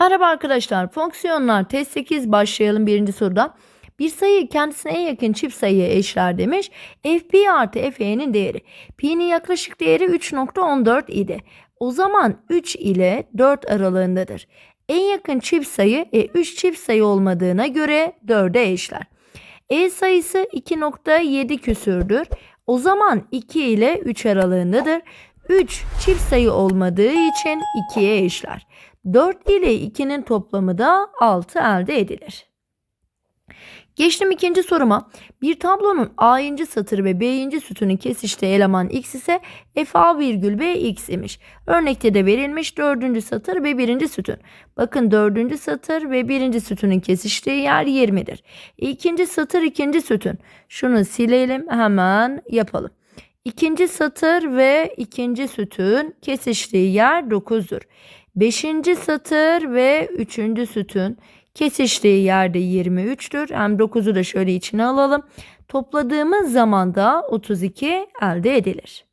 Merhaba arkadaşlar. Fonksiyonlar test 8 başlayalım birinci sorudan. Bir sayı kendisine en yakın çift sayıya eşler demiş. fp artı fe'nin değeri. Pi'nin yaklaşık değeri 3.14 idi. O zaman 3 ile 4 aralığındadır. En yakın çift sayı e, 3 çift sayı olmadığına göre 4'e eşler. E sayısı 2.7 küsürdür. O zaman 2 ile 3 aralığındadır. 3 çift sayı olmadığı için 2'ye eşler. 4 ile 2'nin toplamı da 6 elde edilir. Geçtim ikinci soruma. Bir tablonun A'yıncı satırı ve B'yinci sütunun kesiştiği eleman X ise FA virgül B X imiş. Örnekte de verilmiş dördüncü satır ve birinci sütun. Bakın dördüncü satır ve birinci sütunun kesiştiği yer 20'dir. İkinci satır ikinci sütun. Şunu silelim hemen yapalım. İkinci satır ve ikinci sütun kesiştiği yer 9'dur. Beşinci satır ve üçüncü sütun kesiştiği yerde 23'tür. Hem 9'u da şöyle içine alalım. Topladığımız zaman da 32 elde edilir.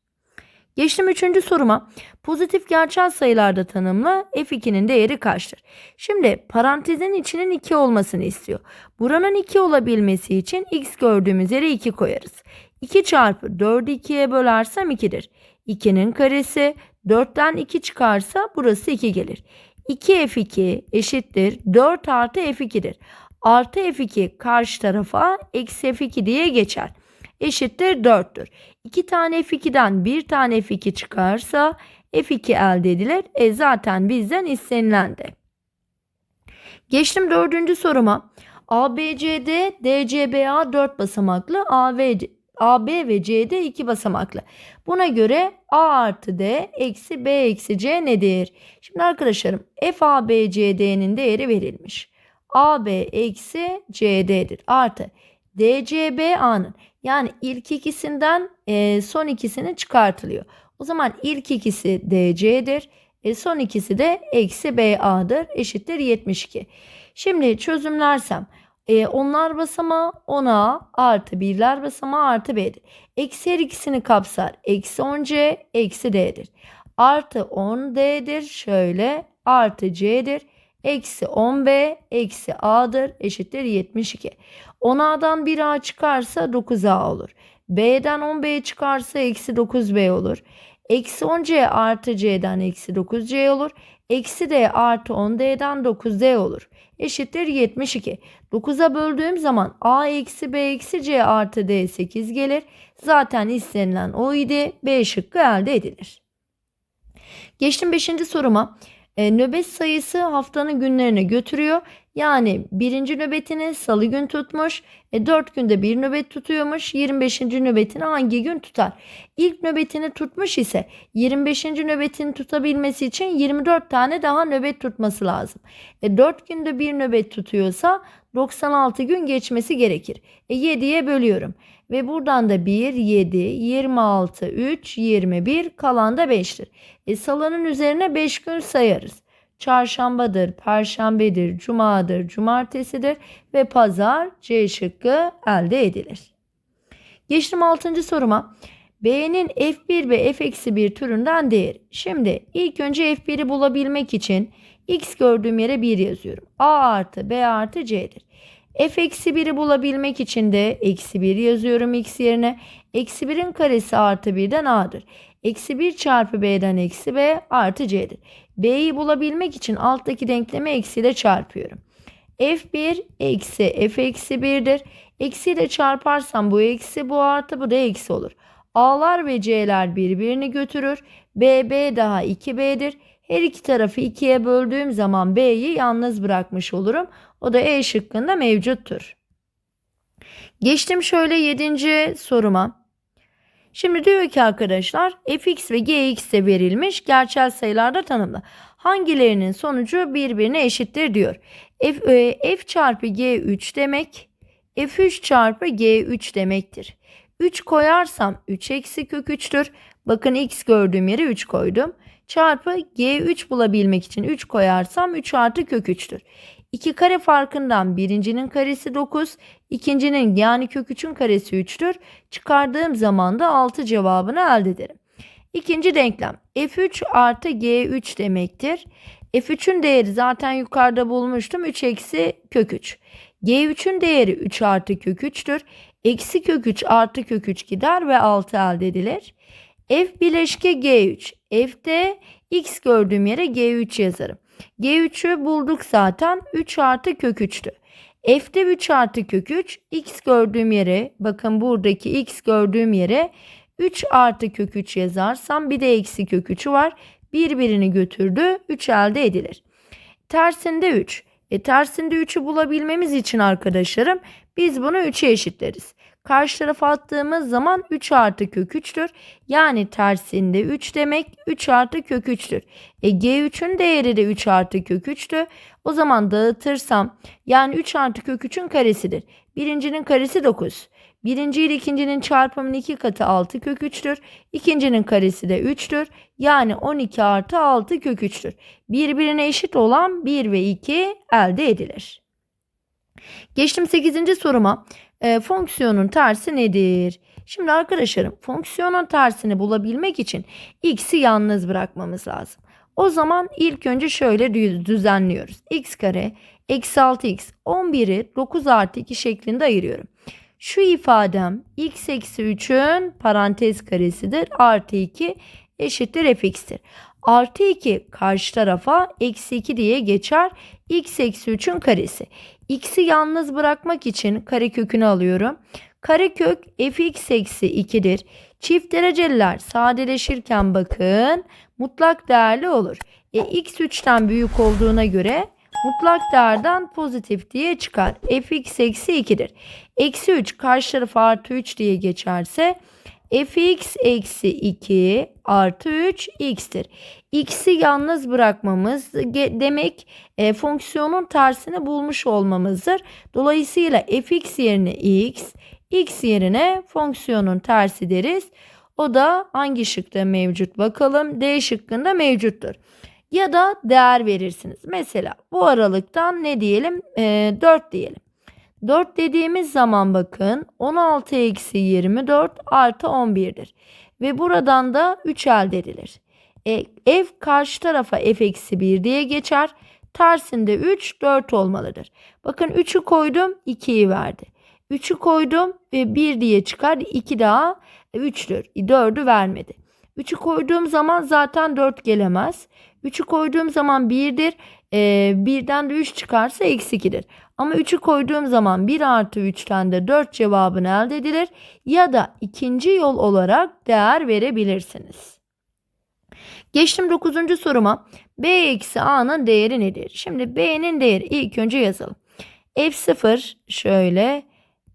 Geçtim üçüncü soruma. Pozitif gerçel sayılarda tanımla f2'nin değeri kaçtır? Şimdi parantezin içinin 2 olmasını istiyor. Buranın 2 olabilmesi için x gördüğümüz yere 2 koyarız. 2 çarpı 4'ü 2'ye bölersem 2'dir. 2'nin karesi 4'ten 2 çıkarsa burası 2 gelir. 2f2 eşittir 4 artı f2'dir. Artı f2 karşı tarafa eksi f2 diye geçer. Eşittir 4'tür. 2 tane f2'den 1 tane f2 çıkarsa f2 elde edilir. E zaten bizden istenilen de. Geçtim dördüncü soruma. ABCD, DCBA 4 basamaklı, AV, AB ve CD 2 basamaklı. Buna göre A artı D eksi B eksi C nedir? Şimdi arkadaşlarım FABCD'nin değeri verilmiş. AB eksi CD'dir. Artı DCBA'nın yani ilk ikisinden e, son ikisini çıkartılıyor. O zaman ilk ikisi DC'dir. E, son ikisi de eksi BA'dır. Eşittir 72. Şimdi çözümlersem e, onlar basamağı 10A artı birler basamağı artı B'dir. Eksi her ikisini kapsar. Eksi 10C eksi D'dir. Artı 10D'dir. Şöyle artı C'dir. Eksi 10B eksi A'dır. Eşittir 72. 10A'dan 1A çıkarsa 9A olur. B'den 10B çıkarsa eksi 9B olur. Eksi 10C artı C'den eksi 9C olur. Eksi D artı 10D'den 9D olur. Eşittir 72. 9'a böldüğüm zaman A eksi B eksi C artı D 8 gelir. Zaten istenilen o idi. B şıkkı elde edilir. Geçtim 5. soruma. E, nöbet sayısı haftanın günlerine götürüyor. Yani birinci nöbetini salı gün tutmuş. E, 4 günde bir nöbet tutuyormuş. 25. nöbetini hangi gün tutar? İlk nöbetini tutmuş ise 25. nöbetini tutabilmesi için 24 tane daha nöbet tutması lazım. E, 4 günde bir nöbet tutuyorsa 96 gün geçmesi gerekir. E, 7'ye bölüyorum. Ve buradan da 1, 7, 26, 3, 21 kalan da 5'tir. E, salının üzerine 5 gün sayarız. Çarşambadır, perşembedir, cumadır, cumartesidir ve pazar C şıkkı elde edilir. Geçtim 6. soruma. B'nin F1 ve F-1 türünden değeri. Şimdi ilk önce F1'i bulabilmek için X gördüğüm yere 1 yazıyorum. A artı B artı C'dir. F-1'i bulabilmek için de eksi 1 yazıyorum X yerine. Eksi 1'in karesi artı 1'den A'dır. Eksi 1 çarpı B'den eksi B artı C'dir. B'yi bulabilmek için alttaki denklemi eksiyle çarpıyorum. F1 eksi F eksi 1'dir. Eksiyle çarparsam bu eksi bu artı bu da eksi olur. A'lar ve C'ler birbirini götürür. B, B daha 2B'dir. Her iki tarafı 2'ye böldüğüm zaman B'yi yalnız bırakmış olurum. O da E şıkkında mevcuttur. Geçtim şöyle 7. soruma. Şimdi diyor ki arkadaşlar fx ve gx de verilmiş gerçel sayılarda tanımla. Hangilerinin sonucu birbirine eşittir diyor. F, e, f çarpı g3 demek f3 çarpı g3 demektir. 3 koyarsam 3 eksi kök 3'tür. Bakın x gördüğüm yere 3 koydum. Çarpı g3 bulabilmek için 3 koyarsam 3 artı kök 3'tür. 2 kare farkından birincinin karesi 9, ikincinin yani kök 3'ün karesi 3'tür. Çıkardığım zaman da 6 cevabını elde ederim. İkinci denklem f3 artı g3 demektir. F3'ün değeri zaten yukarıda bulmuştum. 3 eksi kök 3. G3'ün değeri 3 artı kök 3'tür. Eksi kök 3 artı kök 3 gider ve 6 elde edilir. F bileşke G3. F'de x gördüğüm yere G3 yazarım. G3'ü bulduk zaten 3 artı kök 3'tü. F'de 3 artı kök 3 x gördüğüm yere bakın buradaki x gördüğüm yere 3 artı kök 3 yazarsam bir de eksi kök 3'ü var. Birbirini götürdü 3 elde edilir. Tersinde 3. E tersinde 3'ü bulabilmemiz için arkadaşlarım biz bunu 3'e eşitleriz. Karşı tarafa attığımız zaman 3 artı kök 3'tür. Yani tersinde 3 demek 3 artı kök 3'tür. E G3'ün değeri de 3 artı kök 3'tü. O zaman dağıtırsam yani 3 artı kök 3'ün karesidir. Birincinin karesi 9. Birinci ile ikincinin çarpımının iki katı 6 kök 3'tür. İkincinin karesi de 3'tür. Yani 12 artı 6 kök 3'tür. Birbirine eşit olan 1 ve 2 elde edilir. Geçtim 8. soruma. E, fonksiyonun tersi nedir? Şimdi arkadaşlarım fonksiyonun tersini bulabilmek için x'i yalnız bırakmamız lazım. O zaman ilk önce şöyle düzenliyoruz. x kare eksi 6x 11'i 9 artı 2 şeklinde ayırıyorum. Şu ifadem x eksi 3'ün parantez karesidir. Artı 2 eşittir fx'tir. Artı 2 karşı tarafa eksi 2 diye geçer. x eksi 3'ün karesi. X'i yalnız bırakmak için karekökünü alıyorum. Karekök fx eksi 2'dir. Çift dereceliler sadeleşirken bakın mutlak değerli olur. E, x 3'ten büyük olduğuna göre mutlak değerden pozitif diye çıkar. fx eksi 2'dir. Eksi 3 karşı tarafa artı 3 diye geçerse fx eksi 2 artı 3 x'tir. x'i yalnız bırakmamız demek e, fonksiyonun tersini bulmuş olmamızdır. Dolayısıyla fx yerine x, x yerine fonksiyonun tersi deriz. O da hangi şıkta mevcut bakalım. D şıkkında mevcuttur. Ya da değer verirsiniz. Mesela bu aralıktan ne diyelim? E, 4 diyelim. 4 dediğimiz zaman bakın 16 eksi 24 artı 11'dir. Ve buradan da 3 elde edilir. E, f karşı tarafa f eksi 1 diye geçer. Tersinde 3 4 olmalıdır. Bakın 3'ü koydum 2'yi verdi. 3'ü koydum ve 1 diye çıkar. 2 daha 3'tür. 4'ü vermedi. 3'ü koyduğum zaman zaten 4 gelemez. 3'ü koyduğum zaman 1'dir. E, birden de 3 çıkarsa eksi 2'dir. Ama 3'ü koyduğum zaman 1 artı 3'ten de 4 cevabını elde edilir. Ya da ikinci yol olarak değer verebilirsiniz. Geçtim 9. soruma. B eksi A'nın değeri nedir? Şimdi B'nin değeri ilk önce yazalım. F0 şöyle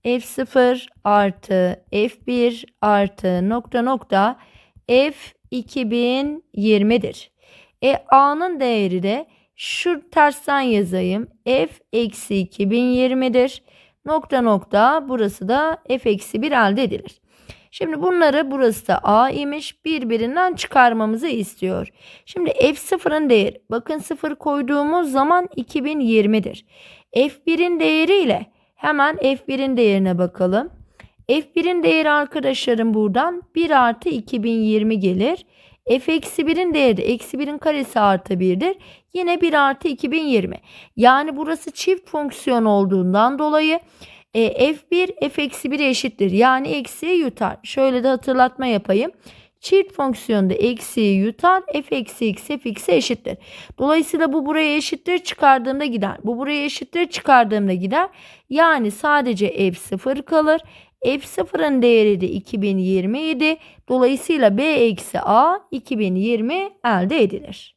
F0 artı F1 artı nokta nokta F 2020'dir. E A'nın değeri de şu tersten yazayım. F eksi 2020'dir. Nokta nokta burası da F eksi 1 elde edilir. Şimdi bunları burası da A imiş birbirinden çıkarmamızı istiyor. Şimdi F0'ın değeri bakın 0 koyduğumuz zaman 2020'dir. F1'in değeri ile hemen F1'in değerine bakalım. F1'in değeri arkadaşlarım buradan 1 artı 2020 gelir f eksi 1'in değeri de eksi 1'in karesi artı 1'dir. Yine 1 artı 2020. Yani burası çift fonksiyon olduğundan dolayı e, f1 f eksi 1'e eşittir. Yani eksiye yutar. Şöyle de hatırlatma yapayım. Çift fonksiyonda eksiyi yutar. f eksi x f x'e eşittir. Dolayısıyla bu buraya eşittir çıkardığımda gider. Bu buraya eşittir çıkardığımda gider. Yani sadece f sıfır kalır. F0'ın değeri de 2020 idi. Dolayısıyla B eksi A 2020 elde edilir.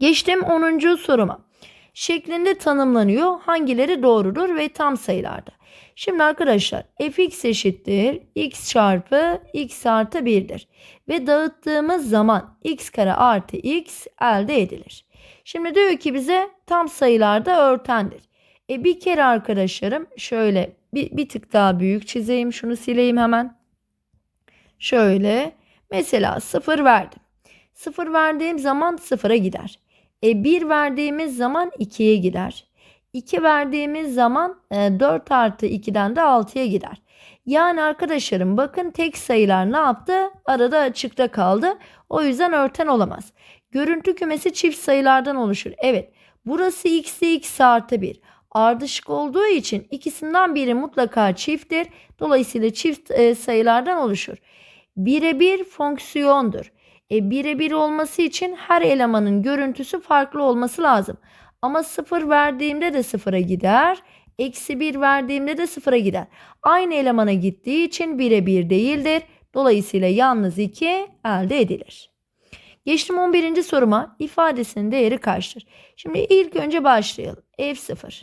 Geçtim 10. soruma. Şeklinde tanımlanıyor. Hangileri doğrudur ve tam sayılarda. Şimdi arkadaşlar fx eşittir x çarpı x artı 1'dir. Ve dağıttığımız zaman x kare artı x elde edilir. Şimdi diyor ki bize tam sayılarda örtendir. E bir kere arkadaşlarım şöyle bir, bir tık daha büyük çizeyim. Şunu sileyim hemen. Şöyle. Mesela 0 verdim. 0 verdiğim zaman 0'a gider. E 1 verdiğimiz zaman 2'ye gider. 2 verdiğimiz zaman e, 4 artı 2'den de 6'ya gider. Yani arkadaşlarım bakın tek sayılar ne yaptı? Arada açıkta kaldı. O yüzden örten olamaz. Görüntü kümesi çift sayılardan oluşur. Evet. Burası x'e x artı 1. Ardışık olduğu için ikisinden biri mutlaka çifttir. Dolayısıyla çift e, sayılardan oluşur. Birebir fonksiyondur. E, birebir olması için her elemanın görüntüsü farklı olması lazım. Ama 0 verdiğimde de 0'a gider. Eksi 1 verdiğimde de 0'a gider. Aynı elemana gittiği için birebir değildir. Dolayısıyla yalnız 2 elde edilir. Geçtim 11. soruma. İfadesinin değeri kaçtır? Şimdi ilk önce başlayalım. F0.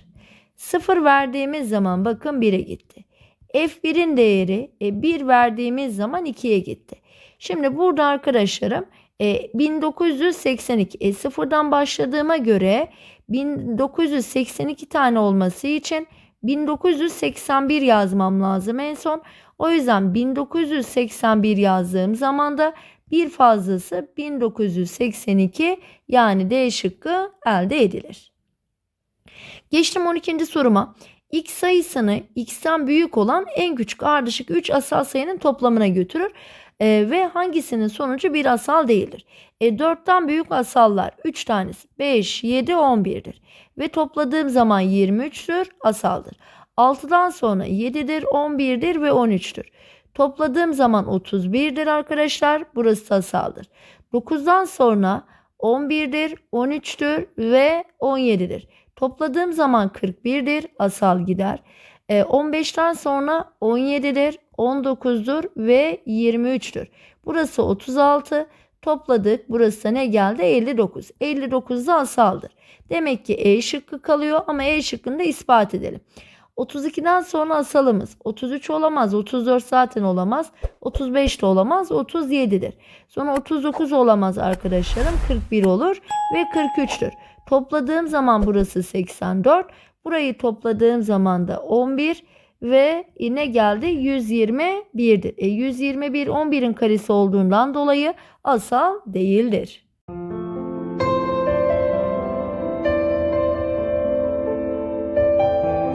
0 verdiğimiz zaman bakın 1'e gitti. F1'in değeri e, 1 verdiğimiz zaman 2'ye gitti. Şimdi burada arkadaşlarım e, 1982 e, sıfırdan başladığıma göre 1982 tane olması için 1981 yazmam lazım en son. O yüzden 1981 yazdığım zaman da bir fazlası 1982 yani D şıkkı elde edilir. Geçtim 12. soruma. X sayısını x'ten büyük olan en küçük ardışık 3 asal sayının toplamına götürür e, ve hangisinin sonucu bir asal değildir. E, 4'ten büyük asallar 3 tanesi 5, 7, 11'dir ve topladığım zaman 23'tür asaldır. 6'dan sonra 7'dir, 11'dir ve 13'tür. Topladığım zaman 31'dir arkadaşlar. Burası asaldır. 9'dan sonra 11'dir, 13'tür ve 17'dir. Topladığım zaman 41'dir, asal gider. E, 15'ten sonra 17'dir, 19'dur ve 23'tür. Burası 36. Topladık. Burası ne geldi? 59. 59 da asaldır. Demek ki E şıkkı kalıyor ama E şıkkını da ispat edelim. 32'den sonra asalımız 33 olamaz, 34 zaten olamaz, 35 de olamaz, 37'dir. Sonra 39 olamaz arkadaşlarım, 41 olur ve 43'tür. Topladığım zaman burası 84, burayı topladığım zaman da 11 ve ne geldi? 121'dir. E 121 11'in karesi olduğundan dolayı asal değildir.